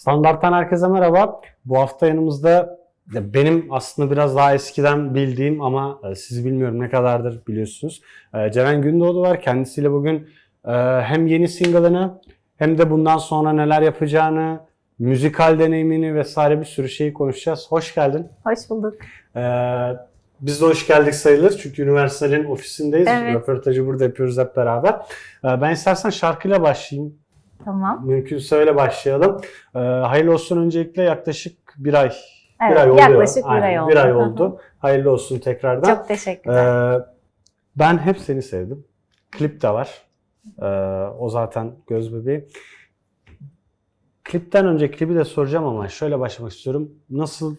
Standarttan herkese merhaba. Bu hafta yanımızda ya benim aslında biraz daha eskiden bildiğim ama e, siz bilmiyorum ne kadardır biliyorsunuz. E, Ceren Gündoğdu var. Kendisiyle bugün e, hem yeni single'ını hem de bundan sonra neler yapacağını, müzikal deneyimini vesaire bir sürü şeyi konuşacağız. Hoş geldin. Hoş bulduk. Biz de hoş geldik sayılır çünkü üniversitenin ofisindeyiz. Evet. Röportajı burada yapıyoruz hep beraber. Ben istersen şarkıyla başlayayım. Tamam. Mümkünse öyle başlayalım. Ee, hayırlı olsun öncelikle yaklaşık bir ay. Evet, bir ay oldu. yaklaşık bir Aynen, ay oldu. Bir ay oldu. hayırlı olsun tekrardan. Çok teşekkürler. Ee, ben hep seni sevdim. Klip de var. Ee, o zaten göz bebeği. Klipten önce klibi de soracağım ama şöyle başlamak istiyorum. Nasıl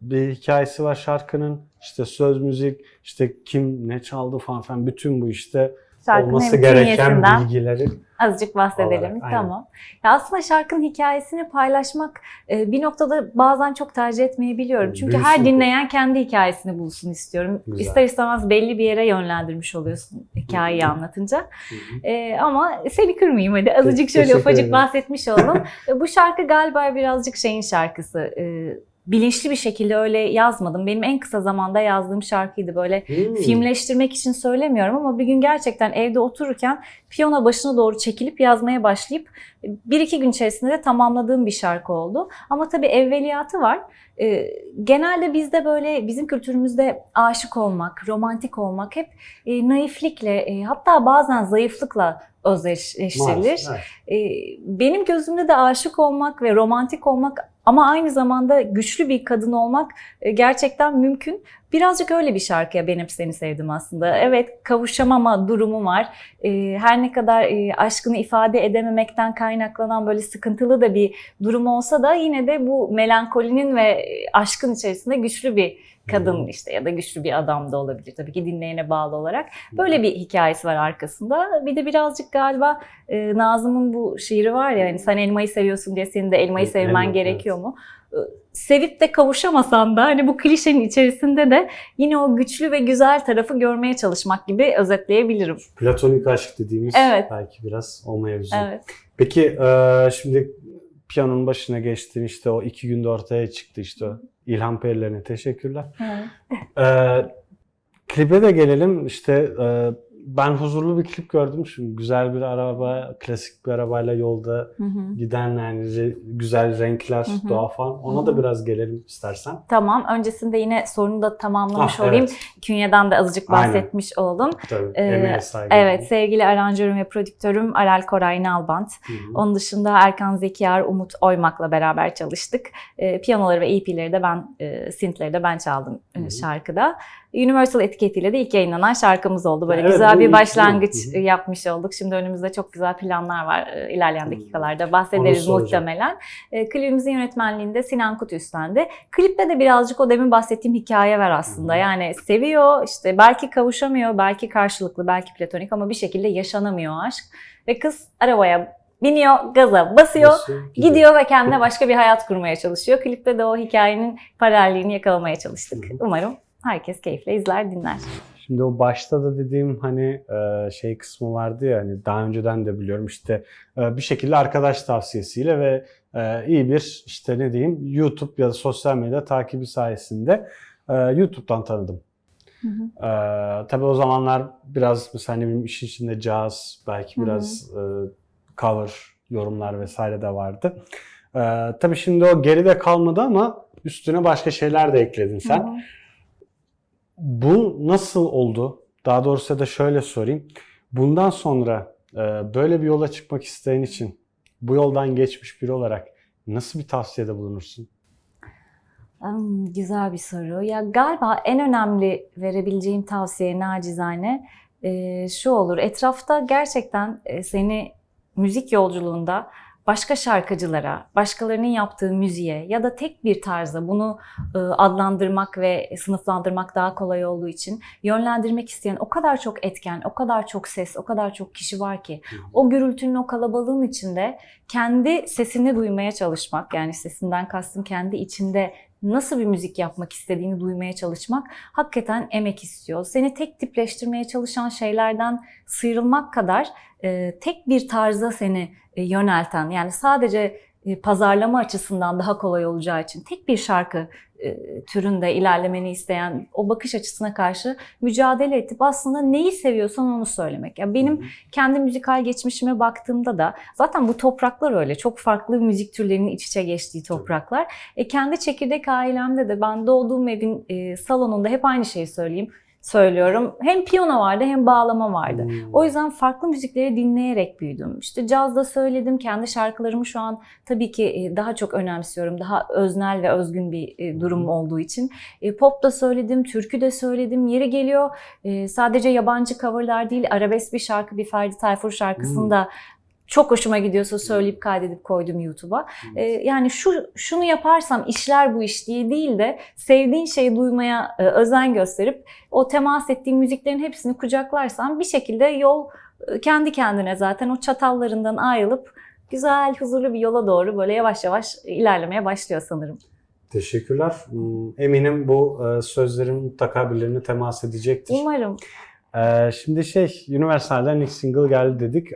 bir hikayesi var şarkının? İşte söz, müzik, işte kim ne çaldı falan filan bütün bu işte Şarkının olması gereken bilgileri. azıcık bahsedelim. olarak, tamam. Ya aslında şarkının hikayesini paylaşmak e, bir noktada bazen çok tercih etmeyebiliyorum. Çünkü Büyüsün her bu. dinleyen kendi hikayesini bulsun istiyorum. Güzel. İster istemez belli bir yere yönlendirmiş oluyorsun hikayeyi anlatınca. Hı hı. E, ama seni kırmayayım hadi azıcık şöyle teşekkür ufacık ederim. bahsetmiş olalım. E, Bu şarkı galiba birazcık şeyin şarkısı. E, bilinçli bir şekilde öyle yazmadım. Benim en kısa zamanda yazdığım şarkıydı. Böyle Hmm. filmleştirmek için söylemiyorum ama bir gün gerçekten evde otururken piyano başına doğru çekilip yazmaya başlayıp bir iki gün içerisinde de tamamladığım bir şarkı oldu. Ama tabii evveliyatı var. Ee, genelde bizde böyle bizim kültürümüzde aşık olmak, romantik olmak hep e, naiflikle e, hatta bazen zayıflıkla özdeşleştirilir. Maalesef, evet. Ee, benim gözümde de aşık olmak ve romantik olmak ama aynı zamanda güçlü bir kadın olmak e, gerçekten mümkün. Birazcık öyle bir şarkıya benim seni sevdim aslında. Evet kavuşamama durumu var. Ee, her ne kadar e, aşkını ifade edememekten kaynaklanan böyle sıkıntılı da bir durum olsa da yine de bu melankolinin ve e, aşkın içerisinde güçlü bir kadın Hı. işte ya da güçlü bir adam da olabilir tabii ki dinleyene bağlı olarak. Böyle bir hikayesi var arkasında. Bir de birazcık galiba e, Nazım'ın bu şiiri var ya hani sen elmayı seviyorsun diye senin de elmayı sevmen gerekiyor mu? Sevip de kavuşamasan da hani bu klişenin içerisinde de yine o güçlü ve güzel tarafı görmeye çalışmak gibi özetleyebilirim. Platonik aşk dediğimiz Evet. belki biraz o mevzu. Evet. Peki e, şimdi piyanonun başına geçtin işte o iki günde ortaya çıktı işte İlham Perilerine teşekkürler. E, klibe de gelelim işte e, ben huzurlu bir klip gördüm şimdi güzel bir araba klasik bir arabayla yolda Hı hı. giden yani re- güzel renkler Hı hı. doğa falan ona Hı da hı. biraz gelelim istersen. Tamam. Öncesinde yine sorunu da tamamlamış Ah, olayım. evet. Künyeden de azıcık Aynen. bahsetmiş oldum. Tabii Ee. Evet, sevgili aranjörüm ve prodüktörüm Aral Koray Nalbant. Hı hı. Onun dışında Erkan Zekiyar, Umut Oymak'la beraber çalıştık. E, piyanoları ve EP'leri de ben, e, synth'leri de ben çaldım e, Hı hı. şarkıda. Universal etiketiyle de ilk yayınlanan şarkımız oldu. Böyle Evet, güzel bir başlangıç yapmış olduk. Şimdi önümüzde çok güzel planlar var. E, ilerleyen dakikalarda bahsederiz muhtemelen. E, klibimizin yönetmenliğinde Sinan Kut üstlendi. Klipte de birazcık o demin bahsettiğim hikaye var aslında. Yani seviyor, işte belki kavuşamıyor, belki karşılıklı, belki platonik ama bir şekilde yaşanamıyor aşk. Ve kız arabaya biniyor, gaza basıyor. Basıyor, Gidiyor ve kendine başka bir hayat kurmaya çalışıyor. Klipte de o hikayenin paralelliğini yakalamaya çalıştık. Umarım herkes keyifle izler, dinler. Şimdi o başta da dediğim hani e, şey kısmı vardı ya hani daha önceden de biliyorum işte e, bir şekilde arkadaş tavsiyesiyle ve e, iyi bir işte ne diyeyim YouTube ya da sosyal medya takibi sayesinde YouTube'dan tanıdım. Hı hı. E, tabii o zamanlar biraz mesela ne bileyim işin içinde caz belki Hı hı. biraz e, cover yorumlar vesaire de vardı. E, tabii şimdi o geride kalmadı ama üstüne başka şeyler de ekledin sen. Hı hı. Bu nasıl oldu? Daha doğrusu da şöyle sorayım. Bundan sonra e, böyle bir yola çıkmak isteyen için bu yoldan geçmiş biri olarak nasıl bir tavsiyede bulunursun? Güzel bir soru. Ya galiba en önemli verebileceğim tavsiye nacizane e, şu olur. Etrafta gerçekten e, seni müzik yolculuğunda başka şarkıcılara, başkalarının yaptığı müziğe ya da tek bir tarza bunu e, adlandırmak ve sınıflandırmak daha kolay olduğu için yönlendirmek isteyen o kadar çok etken, o kadar çok ses, o kadar çok kişi var ki o gürültünün, o kalabalığın içinde kendi sesini duymaya çalışmak, yani sesinden kastım kendi içinde nasıl bir müzik yapmak istediğini duymaya çalışmak hakikaten emek istiyor. Seni tek tipleştirmeye çalışan şeylerden sıyrılmak kadar e, tek bir tarza seni e, yönelten, yani sadece pazarlama açısından daha kolay olacağı için tek bir şarkı e, türünde ilerlemeni isteyen o bakış açısına karşı mücadele edip aslında neyi seviyorsan onu söylemek. Ya benim kendi müzikal geçmişime baktığımda da zaten bu topraklar öyle. Çok farklı müzik türlerinin iç içe geçtiği topraklar. E, kendi çekirdek ailemde de ben doğduğum evin e, salonunda hep aynı şeyi söyleyeyim söylüyorum. Hem piyano vardı hem bağlama vardı. Hmm. O yüzden farklı müzikleri dinleyerek büyüdüm. İşte cazda söyledim. Kendi şarkılarımı şu an tabii ki e, daha çok önemsiyorum. Daha öznel ve özgün bir e, durum olduğu için. E, Pop da söyledim, türkü de söyledim. Yeri geliyor sadece yabancı coverlar değil, arabesk bir şarkı, bir Ferdi Tayfur şarkısını da çok hoşuma gidiyorsa söyleyip kaydedip koydum YouTube'a. E, yani şu şunu yaparsam işler bu iş diye değil de sevdiğin şeyi duymaya e, özen gösterip o temas ettiğin müziklerin hepsini kucaklarsan bir şekilde yol e, kendi kendine zaten o çatallarından ayrılıp güzel, huzurlu bir yola doğru böyle yavaş yavaş ilerlemeye başlıyor sanırım. Teşekkürler. Hmm, Eminim bu e, sözlerin mutlaka birilerine temas edecektir. Umarım. Ee, şimdi şey, Universal'den ilk single geldi dedik.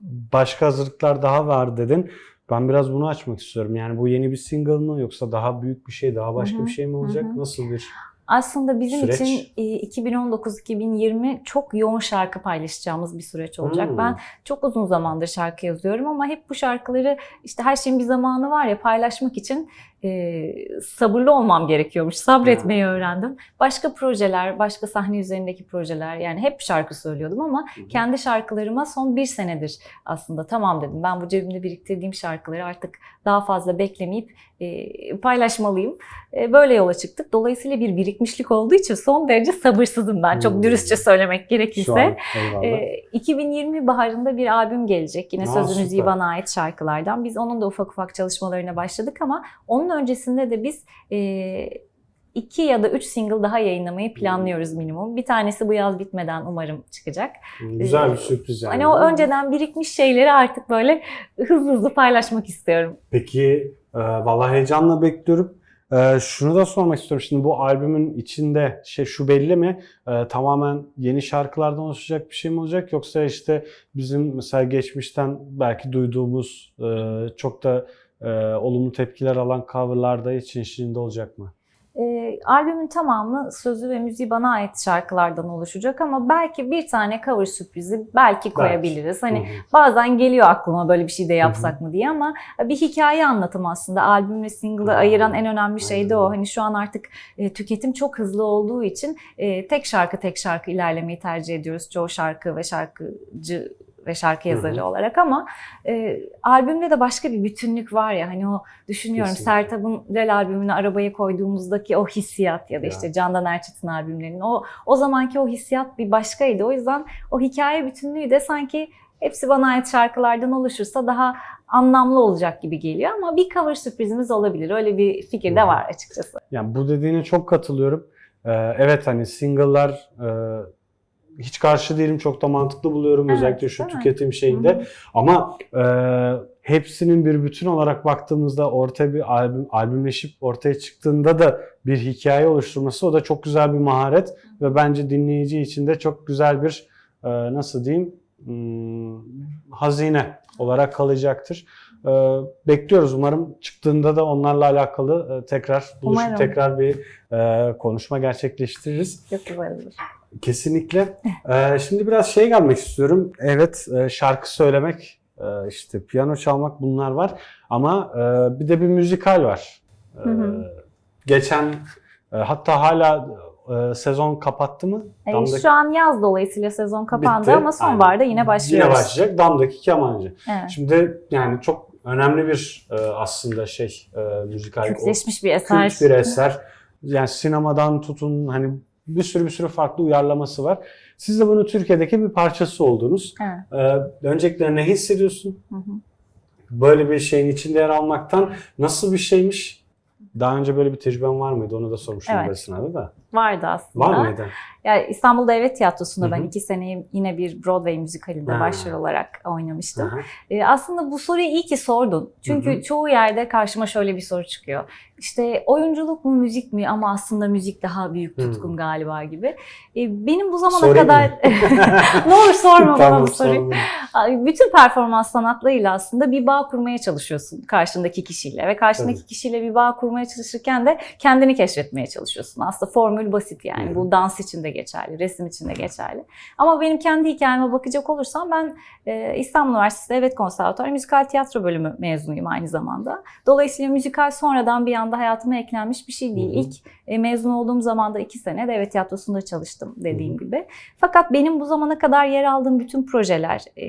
Başka hazırlıklar daha var dedin. Ben biraz bunu açmak istiyorum. Yani bu yeni bir single mı yoksa daha büyük bir şey, daha başka Hı hı, bir şey mi olacak? hı hı. Nasıl bir? Aslında bizim Süreç. için e, 2019-2020 çok yoğun şarkı paylaşacağımız bir süreç olacak. Hmm. Ben çok uzun zamandır şarkı yazıyorum ama hep bu şarkıları işte her şeyin bir zamanı var ya paylaşmak için e, sabırlı olmam gerekiyormuş. Sabretmeyi öğrendim. Başka projeler, başka sahne üzerindeki projeler yani hep şarkı söylüyordum ama hı. kendi şarkılarıma son bir senedir aslında tamam dedim. Ben bu cebimde biriktirdiğim şarkıları artık daha fazla beklemeyip e, paylaşmalıyım. E, böyle yola çıktık. Dolayısıyla bir birikmişlik olduğu için son derece sabırsızım ben. Hmm. Çok dürüstçe söylemek gerekirse. an. Ee, 2020 baharında bir albüm gelecek. Yine Aa, sözü müziği süper. bana ait şarkılardan. Biz onun da ufak ufak çalışmalarına başladık ama onun öncesinde de biz e, iki ya da üç single daha yayınlamayı planlıyoruz minimum. Bir tanesi bu yaz bitmeden umarım çıkacak. Güzel bir sürpriz yani. Hani o önceden birikmiş şeyleri artık böyle hızlı hızlı paylaşmak istiyorum. Peki, e, vallahi heyecanla bekliyorum. E, şunu da sormak istiyorum. Şimdi bu albümün içinde şey şu belli mi? E, tamamen yeni şarkılardan oluşacak bir şey mi olacak? Yoksa işte bizim mesela geçmişten belki duyduğumuz e, çok da e, olumlu tepkiler alan coverlar da için içinde olacak mı? E, albümün tamamı sözü ve müziği bana ait şarkılardan oluşacak ama belki bir tane cover sürprizi belki koyabiliriz. Hani Hı hı. Bazen geliyor aklıma böyle bir şey de yapsak mı diye ama bir hikaye anlatım aslında. Albüm ve single'ı ayıran en önemli şey de o. Hani şu an artık e, tüketim çok hızlı olduğu için e, tek şarkı tek şarkı ilerlemeyi tercih ediyoruz. Çoğu şarkı ve şarkıcı ve şarkı yazarı Hı hı. olarak ama e, albümde de başka bir bütünlük var ya hani o düşünüyorum Kesinlikle. Sertab'ın Lel albümünü arabaya koyduğumuzdaki o hissiyat ya da Ya. işte Candan Erçetin albümlerinin o o zamanki o hissiyat bir başkaydı. O yüzden o hikaye bütünlüğü de sanki hepsi bana ait şarkılardan oluşursa daha anlamlı olacak gibi geliyor ama bir cover sürprizimiz olabilir. Öyle bir fikir de var açıkçası. Yani bu dediğine çok katılıyorum. Ee, evet hani single'lar e, hiç karşı değilim. Çok da mantıklı buluyorum. Evet, özellikle şu mi? tüketim şeyinde. Hı hı. Ama e, hepsinin bir bütün olarak baktığımızda ortaya bir albüm albümleşip ortaya çıktığında da bir hikaye oluşturması o da çok güzel bir maharet ve bence dinleyici için de çok güzel bir e, nasıl diyeyim hmm, hazine olarak kalacaktır. E, bekliyoruz umarım çıktığında da onlarla alakalı e, tekrar buluşup Umarım. tekrar bir e, konuşma gerçekleştiririz. Çok güzel olur. Kesinlikle. Ee, şimdi biraz şey gelmek istiyorum. Evet e, şarkı söylemek, işte piyano çalmak bunlar var. Ama bir de bir müzikal var. Ee, Hı hı. Geçen hatta hala e, sezon kapattı mı? E, Damdaki- şu an yaz dolayısıyla sezon kapandı Bitti. ama sonbaharda yine başlıyoruz. Yine başlayacak. Damdaki Kemancı. Evet. Şimdi yani çok önemli bir e, aslında şey e, müzikal. Kültleşmiş bir eser. Kült bir eser. Yani sinemadan tutun hani bir sürü bir sürü farklı uyarlaması var. Siz de bunu Türkiye'deki bir parçası oldunuz. Evet. Ee, öncelikle ne hissediyorsun? Hı hı. Böyle bir şeyin içinde yer almaktan nasıl bir şeymiş? Daha önce böyle bir tecrüben var mıydı? Onu da sormuştum Evet. esnada da. Vardı aslında. Var mıydı? Ya İstanbul Devlet Tiyatrosu'nda Hı ben hı. iki seneyi yine bir Broadway müzikalinde Ha. başrol olarak oynamıştım. Aha. Ee, aslında bu soruyu iyi ki sordun. Çünkü Hı hı. çoğu yerde karşıma şöyle bir soru çıkıyor. İşte oyunculuk mu müzik mi ama aslında müzik daha büyük Hı. tutkum galiba gibi. Ee, benim bu zamana Sorayım kadar ne olur sorma bana bu soruyu. Bütün performans sanatlarıyla aslında bir bağ kurmaya çalışıyorsun karşındaki kişiyle ve karşındaki Tabii. kişiyle bir bağ kurmaya çalışırken de kendini keşfetmeye çalışıyorsun. Aslında formül basit yani. Bu dans için de geçerli, resim için de geçerli. Ama benim kendi hikayeme bakacak olursam ben e, İstanbul Üniversitesi Evet Konservatuarı Müzikal Tiyatro Bölümü mezunuyum aynı zamanda. Dolayısıyla müzikal sonradan bir anda hayatıma eklenmiş bir şey değil. Hı hı. İlk e, mezun olduğum zaman da iki sene devlet tiyatrosunda çalıştım dediğim gibi. Fakat benim bu zamana kadar yer aldığım bütün projeler e,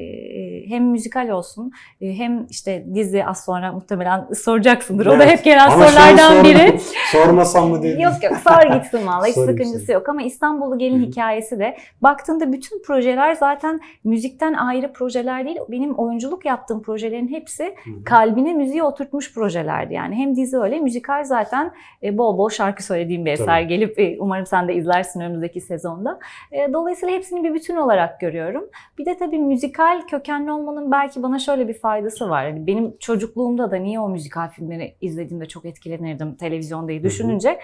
hem müzikal olsun e, hem işte dizi az sonra muhtemelen soracaksındır. O da Evet. hep gelen Ama sorulardan sorma- biri. Sormasam mı dedim. Yok yok sar gitsin valla hiç Sorayım sakıncası sana. yok ama İstanbullu Gelin Hı hı. hikayesi de baktığında bütün projeler zaten müzikten ayrı projeler değil. Benim oyunculuk yaptığım projelerin hepsi Hı hı. kalbine müziği oturtmuş projelerdi yani. Hem dizi öyle müzikal zaten e, bol bol şarkı söylediğim bir eser Tabii. gelip e, umarım sen de izlersin önümüzdeki sezonda. E, Dolayısıyla hepsini bir bütün olarak görüyorum. Bir de tabii müzikal kökenli olmanın belki bana şöyle bir faydası var. Hani benim çocukluğumda da niye o müzikal filmleri izlediğimde çok etkilenirdim televizyonda hı. düşününce.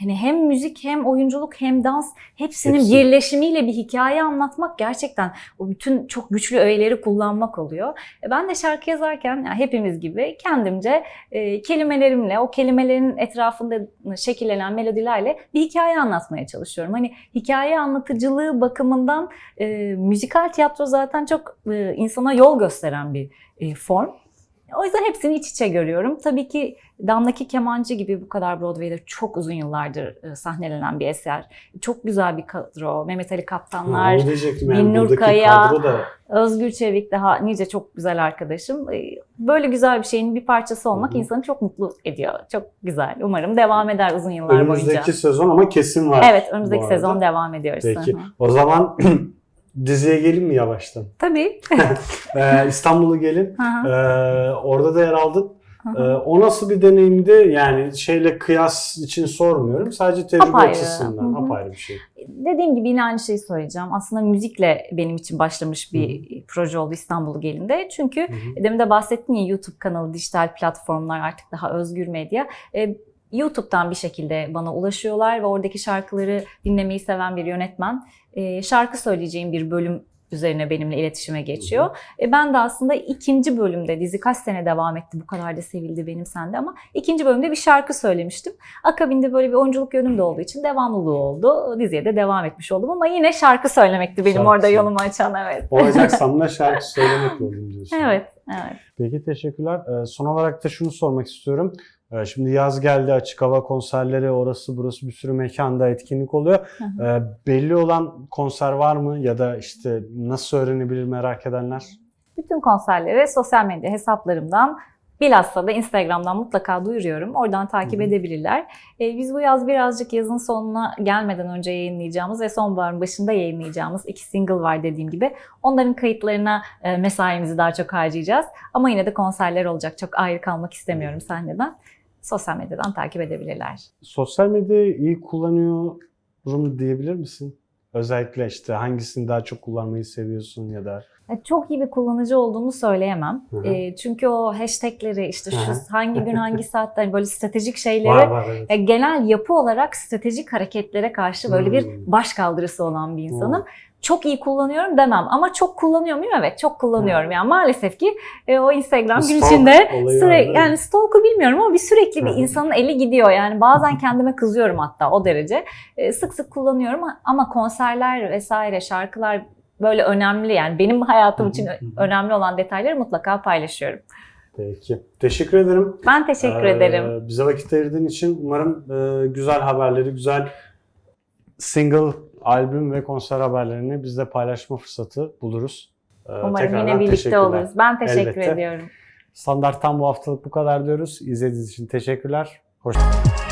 Hani hem müzik hem oyunculuk hem dans hepsinin Hepsi. birleşimiyle bir hikaye anlatmak gerçekten o bütün çok güçlü öğeleri kullanmak oluyor. E, Ben de şarkı yazarken yani hepimiz gibi kendimce e, kelimelerimle o kelimelerin etrafında şekillenen melodilerle bir hikaye anlatmaya çalışıyorum. Hani hikaye anlatıcılığı bakımından e, müzikal tiyatro zaten çok e, insana yol gösteren bir e, form. O yüzden hepsini iç içe görüyorum. Tabii ki Damdaki Kemancı gibi bu kadar Broadway'de çok uzun yıllardır e, sahnelenen bir eser. Çok güzel bir kadro. Mehmet Ali Kaptanlar, yani Binnur buradaki Kaya, da Özgür Çevik daha nice çok güzel arkadaşım. Ee, Böyle güzel bir şeyin bir parçası olmak Hı hı. insanı çok mutlu ediyor. Çok güzel. Umarım devam eder uzun yıllar önümüzdeki boyunca. sezon ama kesin var. Evet, önümüzdeki sezon devam ediyoruz. Peki. Hı hı. O zaman diziye gelin mi yavaştan? Tabii. Ee, İstanbul'u gelin. Ee, orada da yer aldın. Hı Ee, o nasıl bir deneyimdi? Yani şeyle kıyas için sormuyorum. Sadece tecrübe Apayrı. açısından Hı hı. apayrı bir şey. Dediğim gibi yine aynı şeyi söyleyeceğim. Aslında müzikle benim için başlamış bir proje oldu İstanbul Gelin'de. Çünkü Hı hı. Demin de bahsettin ya YouTube kanalı, dijital platformlar artık daha özgür medya. E, YouTube'dan bir şekilde bana ulaşıyorlar ve oradaki şarkıları dinlemeyi seven bir yönetmen e, şarkı söyleyeceğim bir bölüm üzerine benimle iletişime geçiyor. E, ben de aslında ikinci bölümde dizi kaç sene devam etti bu kadar da sevildi benim sende ama ikinci bölümde bir şarkı söylemiştim. Akabinde böyle bir oyunculuk yönüm de olduğu için devamlılığı oldu. Diziye de devam etmiş oldum ama yine şarkı söylemekti benim Şarkı orada yolumu açan evet. Olacaksam da şarkı söylemek olayım diyorsun. Evet, evet. Peki teşekkürler. Ee, son olarak da şunu sormak istiyorum. Ee, şimdi yaz geldi açık hava konserleri orası burası bir sürü mekanda etkinlik oluyor. Hı hı. Ee, belli olan konser var mı ya da işte nasıl öğrenebilir merak edenler? Bütün konserleri sosyal medya hesaplarımdan bilhassa da Instagram'dan mutlaka duyuruyorum. Oradan takip Hı hı. edebilirler. Ee, biz bu yaz birazcık yazın sonuna gelmeden önce yayınlayacağımız ve sonbaharın başında yayınlayacağımız iki single var dediğim gibi. Onların kayıtlarına e, mesaimizi daha çok harcayacağız. Ama yine de konserler olacak. Çok ayrı kalmak istemiyorum sahneden. Sosyal medyadan takip edebilirler. Sosyal medyayı iyi kullanıyorum diyebilir misin? Özellikle işte hangisini daha çok kullanmayı seviyorsun ya da E, Çok iyi bir kullanıcı olduğumu söyleyemem. Hı hı. E, çünkü o hashtagleri işte şu Hı hı. hangi gün hangi saatte hani böyle stratejik şeyleri var var evet. Ya genel yapı olarak stratejik hareketlere karşı böyle bir Hmm. baş kaldırısı olan bir insanım. Çok iyi kullanıyorum demem ama çok kullanıyor muyum? Evet çok kullanıyorum. Hmm. Yani maalesef ki e, o Instagram gün içinde sürekli mi? yani stalk'u bilmiyorum ama bir sürekli bir insanın eli gidiyor. Yani bazen kendime kızıyorum hatta o derece. E, sık sık kullanıyorum ama konserler vesaire şarkılar böyle önemli yani benim hayatım için önemli olan detayları mutlaka paylaşıyorum. Peki. Teşekkür ederim. Ben teşekkür Ee, ederim. Bize vakit ayırdığın için umarım e, güzel haberleri, güzel single, albüm ve konser haberlerini bizle paylaşma fırsatı buluruz. Ee, Umarım yine birlikte oluruz. Ben teşekkür Elbette. ediyorum. Standarttan bu haftalık bu kadar diyoruz. İzlediğiniz için teşekkürler. Hoşçakalın.